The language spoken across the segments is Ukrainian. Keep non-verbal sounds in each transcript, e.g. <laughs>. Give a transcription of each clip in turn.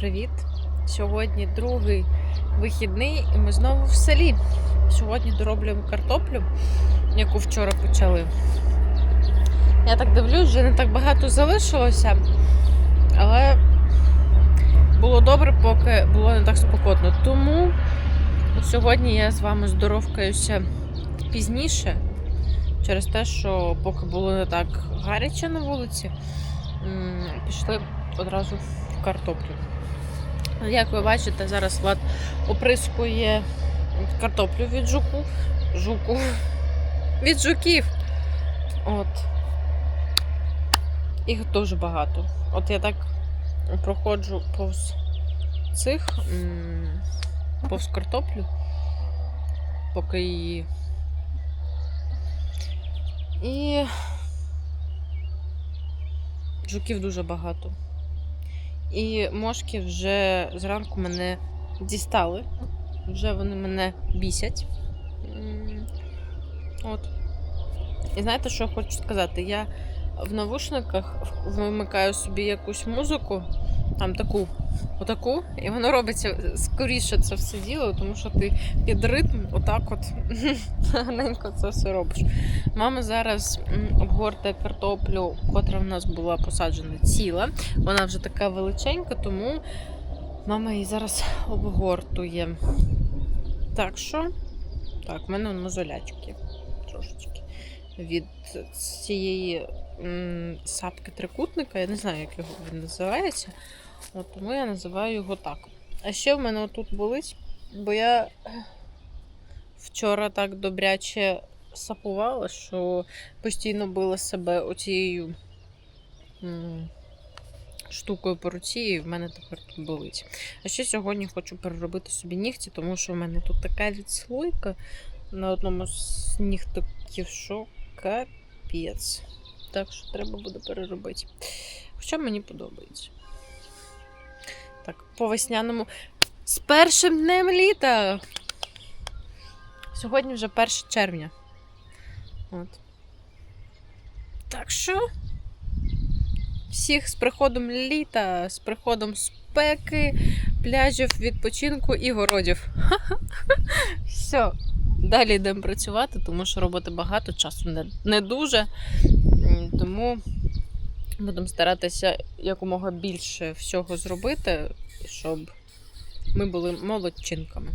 Привіт! Сьогодні другий вихідний, і ми знову в селі. Сьогодні дороблюємо картоплю, яку вчора почали. Я так дивлюсь, вже не так багато залишилося, але було добре, поки було не так спокійно. Тому сьогодні я з вами здоровкаюся пізніше, через те, що поки було не так гаряче на вулиці, пішли одразу в картоплю. Як ви бачите, зараз Влад оприскує картоплю від жуку. Жуку. Від жуків. От. Їх дуже багато. От я так проходжу повз цих, повз картоплю, поки її. І жуків дуже багато. І мошки вже зранку мене дістали. Вже вони мене бісять. От. І знаєте, що я хочу сказати? Я в навушниках вимикаю собі якусь музику, там таку, отаку, і воно робиться скоріше це все діло, тому що ти під ритм отак от <laughs> гарненько це все робиш. Мама зараз обгортає картоплю, котра в нас була посаджена ціла. Вона вже така величенька, тому мама її зараз обгортує. Так що, так, в мене мозолячки трошечки від цієї сапки трикутника. Я не знаю, як його він називається. От, тому я називаю його так. А ще в мене отут болить, бо я вчора так добряче сапувала, що постійно била себе оцією штукою по руці, і в мене тепер тут болить. А ще сьогодні хочу переробити собі нігті, тому що в мене тут така відслойка на одному з нігтиків, що капець. Так що треба буде переробити. Хоча мені подобається. Так, по весняному. З першим днем літа! Сьогодні вже 1 червня. От. Так що. Всіх з приходом літа, з приходом спеки, пляжів, відпочинку і городів. <laughs> Все. Далі йдемо працювати, тому що роботи багато, часу не, не дуже. Тому будемо старатися якомога більше всього зробити, щоб ми були молодчинками.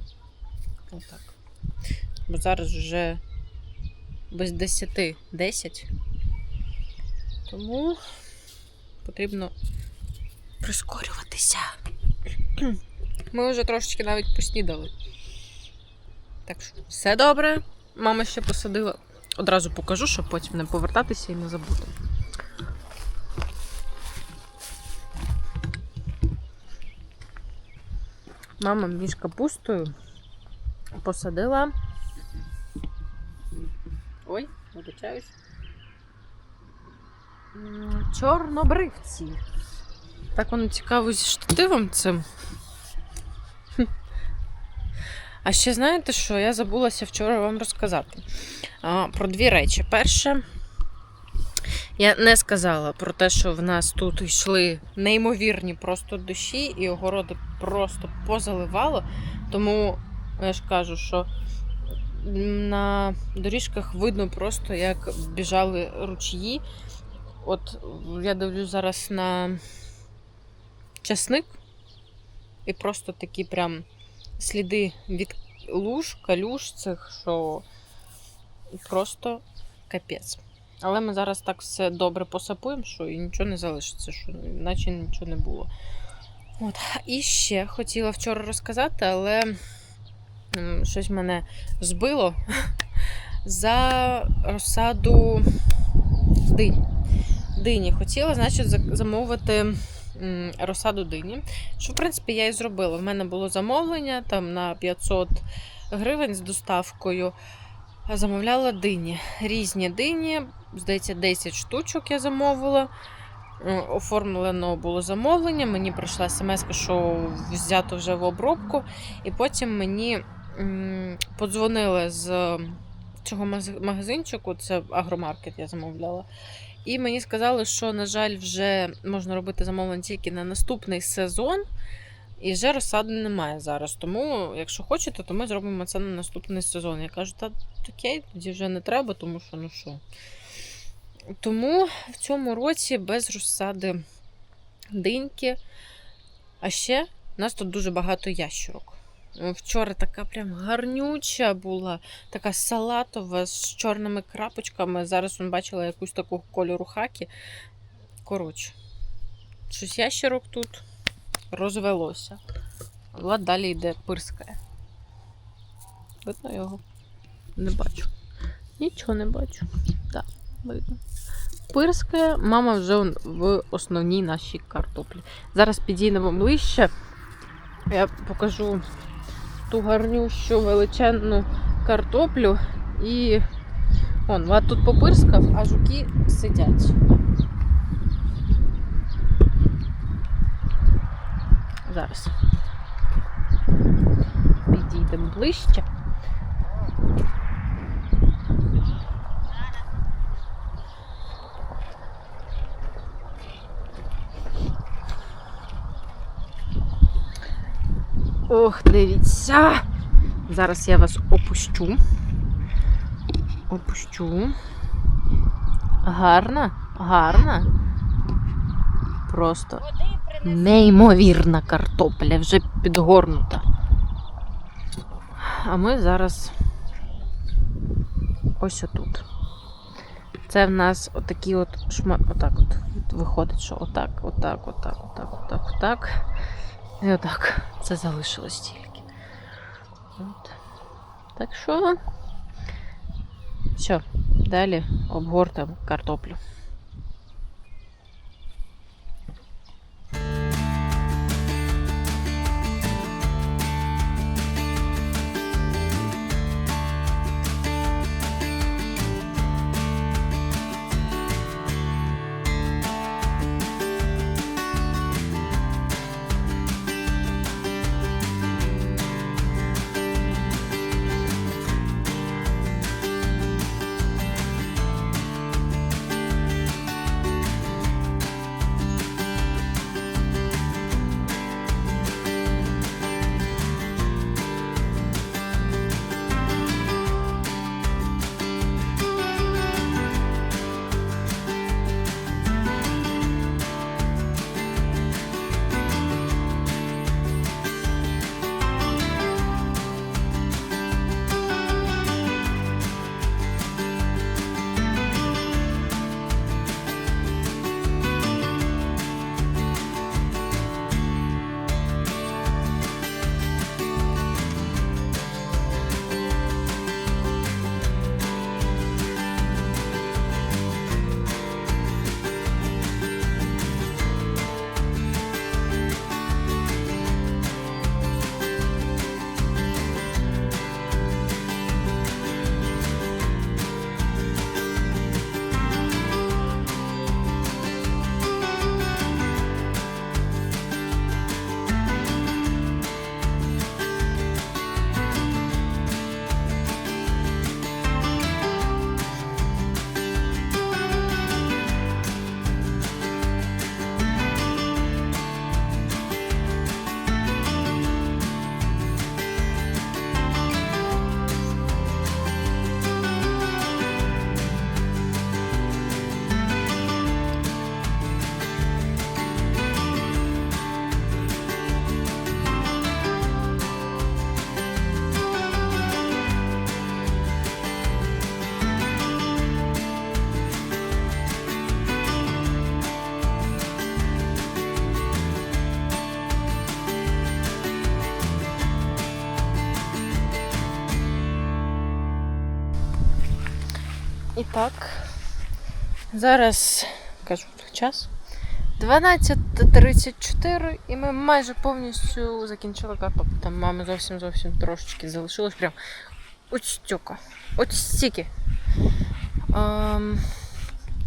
Отак. Бо зараз вже без 10 10. Тому потрібно прискорюватися. Ми вже трошечки навіть поснідали. Так що все добре. Мама ще посадила. Одразу покажу, щоб потім не повертатися і не забути. Мама між капустою посадила. Ой, вибачаюсь. Чорнобривці. Так воно цікаво зі штативом цим. А ще знаєте що? Я забулася вчора вам розказати а, про дві речі. Перше, я не сказала про те, що в нас тут йшли неймовірні просто дощі, і огороди просто позаливало. Тому я ж кажу, що на доріжках видно просто, як біжали ручії. От я дивлюсь зараз на часник, і просто такі прям сліди від луж, калюж цих, що просто капець. Але ми зараз так все добре посапуємо, що і нічого не залишиться, що наче нічого не було. От. І ще хотіла вчора розказати, але щось мене збило <laughs> за розсаду динь. Дині. Хотіла, значить, замовити розсаду дині. Що, в принципі, я і зробила. В мене було замовлення там на 500 гривень з доставкою. Замовляла дині. Різні дині, здається, 10 штучок я замовила. Оформлено було замовлення. Мені прийшла смс, що взято вже в обробку. І потім мені подзвонили з цього магазинчику, це агромаркет я замовляла. І мені сказали, що, на жаль, вже можна робити замовлення тільки на наступний сезон. І вже розсади немає зараз. Тому, якщо хочете, то ми зробимо це на наступний сезон. Я кажу, та окей, тоді вже не треба, тому що ну що. Тому в цьому році без розсади диньки. А ще у нас тут дуже багато ящурок. Е, Вчора така прям гарнюча була, така салатова з чорними крапочками. Зараз он бачила якусь таку кольору хакі. Коротше, щось ящерок тут розвелося. Влад далі йде пирскає. Видно його? Не бачу. Нічого не бачу. Так, видно. Пирскає, мама вже в основній нашій картоплі. Зараз підійдемо ближче. Я покажу ту гарнющу величезну картоплю. І он, ват тут попирскав, а жуки сидять. Зараз. Підійдемо ближче. Ох, дивіться. Зараз я вас опущу. Опущу. Гарна, гарна. Просто неймовірна картопля, вже підгорнута. А ми зараз ось отут. Це в нас отакі от шма... Отак от. Виходить, що отак, отак, отак, отак, отак, отак. І отак. Це залишилось тільки. От. Так що. Все, далі обгортаємо картоплю. Так, зараз кажу час. 12.34 і ми майже повністю закінчили картоплю. Там мами зовсім зовсім трошечки залишилось. Прям ось стільки. Ось стільки. Ем,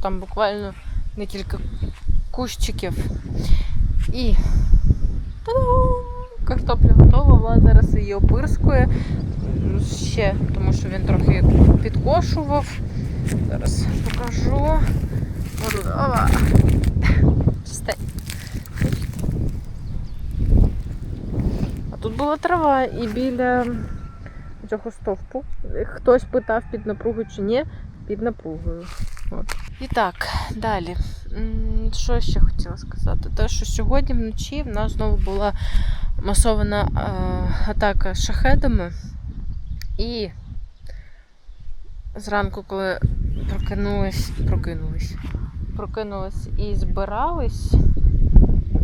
там буквально декілька кущиків. І картопля готова, Влад зараз її опирскує ще, тому що він трохи підкошував. Зараз покажу. Ова. А тут була трава і біля цього стовпу. Хтось питав під напругою чи ні, під напругою. От. І так, далі. Що я ще хотіла сказати? Те, що сьогодні вночі в нас знову була масована е, атака шахедами. І зранку, коли прокинулись, прокинулись, прокинулись і збирались,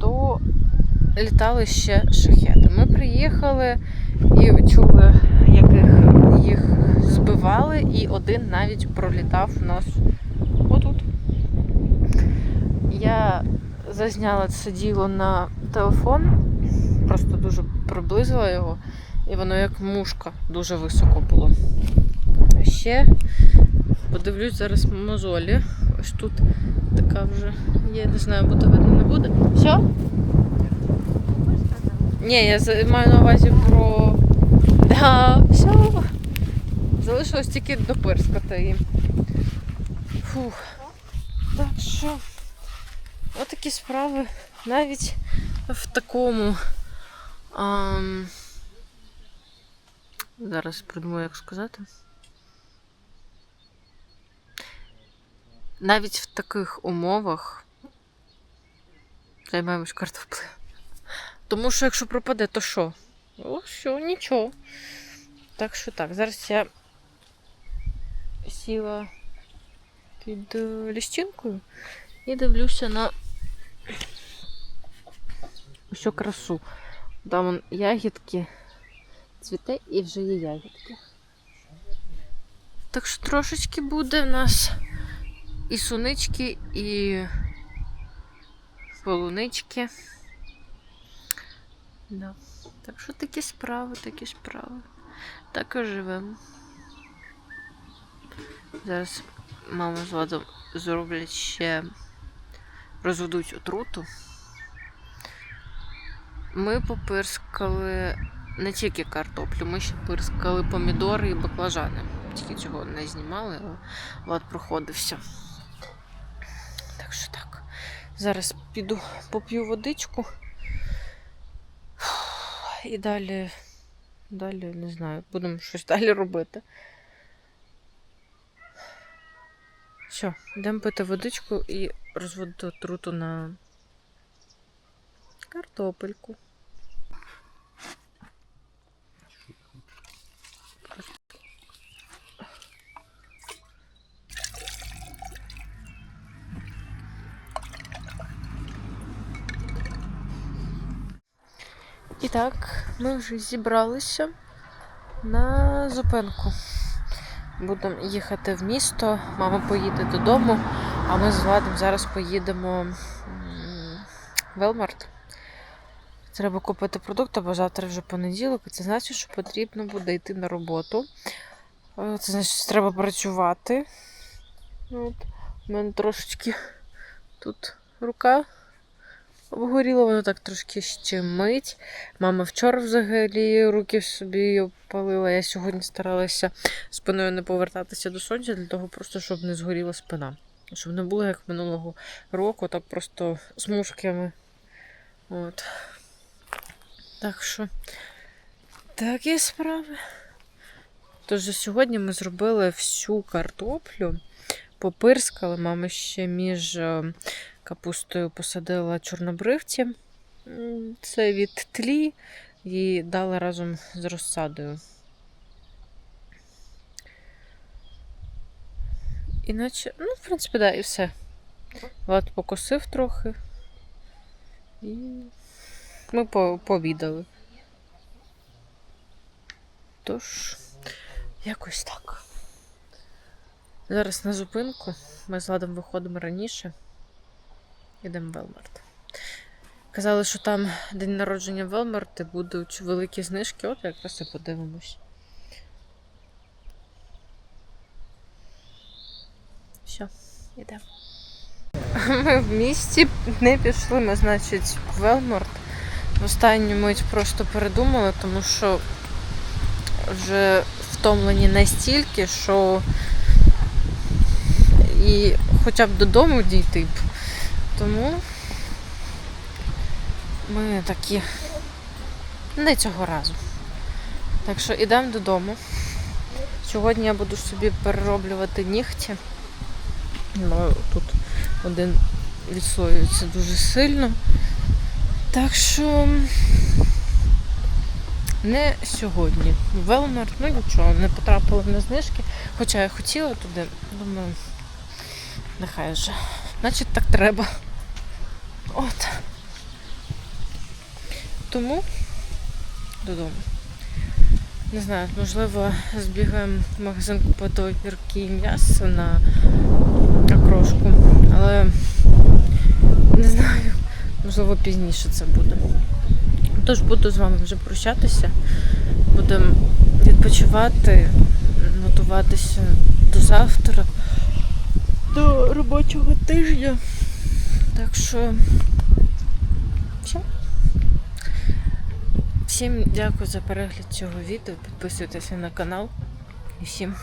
то літали ще шахеди. Ми приїхали і чули, яких їх збивали, і один навіть пролітав у нас отут. Я зазняла це діло на телефон, просто дуже приблизила його, і воно як мушка дуже високо було. Ще подивлюсь зараз мозолі. Ось тут така вже є, не знаю, буде видно, не буде. Все? Ні, я маю на увазі про. Да, все. Залишилось тільки допирскати їм. Фух. Так що. Отакі справи. Навіть в такому. Ам... Зараз придумаю, як сказати. Навіть в таких умовах займаємось картоплею. Тому що якщо пропаде, то що? О, що, нічого. Так що так, зараз я сіла під е, ліщинкою і дивлюся на що красу. Там вон ягідки цвіте і вже є ягідки. Так що трошечки буде в нас і сунички, і полунички. Да. Так що такі справи, такі справи. Так і живемо. Зараз мама з Владом зроблять ще розведуть отруту. Ми попирскали не тільки картоплю, ми ще пирскали помідори і баклажани. Тільки цього не знімали, але Влад проходився. Так що так. Зараз піду поп'ю водичку. І далі, далі не знаю, будемо щось далі робити. Все, йдемо пити водичку і розводити отруту на картопельку. І так, ми вже зібралися на зупинку. Будемо їхати в місто, мама поїде додому, а ми з Владом зараз поїдемо в Велмарт. Треба купити продукти, бо завтра вже понеділок, це значить, що потрібно буде йти на роботу. Е, Це значить, що треба працювати. От. У мене трошечки тут рука обгоріла, воно так трошки щемить. Мама вчора взагалі руки собі опалила. Я сьогодні старалася спиною не повертатися до сонця, для того просто, щоб не згоріла спина. Щоб не було як минулого року, так просто з мушками. От. Так що такі справи. Тож сьогодні ми зробили всю картоплю, попирскали. Мама ще між е, капустою посадила чорнобривці. Це від тлі і дала разом з розсадою. Іначе, ну, в принципі, да, і все. Влад покосив трохи. І ми по- пообідали. Тож, якось так. Зараз на зупинку. Ми з Владом виходимо раніше. Йдемо в Велмарт. Казали, що там день народження Велмарт і будуть великі знижки. От якраз і подивимось. Все, йдемо. Ми в місті не пішли, ми, значить, в Велмарт. В останню мить просто передумали, тому що вже втомлені настільки, що і хоча б додому дійти. б. Тому ми такі не цього разу. Так що йдемо додому. Сьогодні я буду собі перероблювати нігті. Ну, тут один відслоюється дуже сильно. Так що не сьогодні. Велмарт, ну нічого, не потрапила на знижки. Хоча я хотіла туди, думаю, нехай вже. Значить так треба. От. Тому додому. Не знаю, можливо, збігаємо в магазин купити огірки і м'ясо на окрошку. Але не знаю, можливо, пізніше це буде. Тож буду з вами вже прощатися. Будемо відпочивати, готуватися до завтра, до робочого тижня. Так що все. Всім дякую за перегляд цього відео. Підписуйтеся на канал. І всім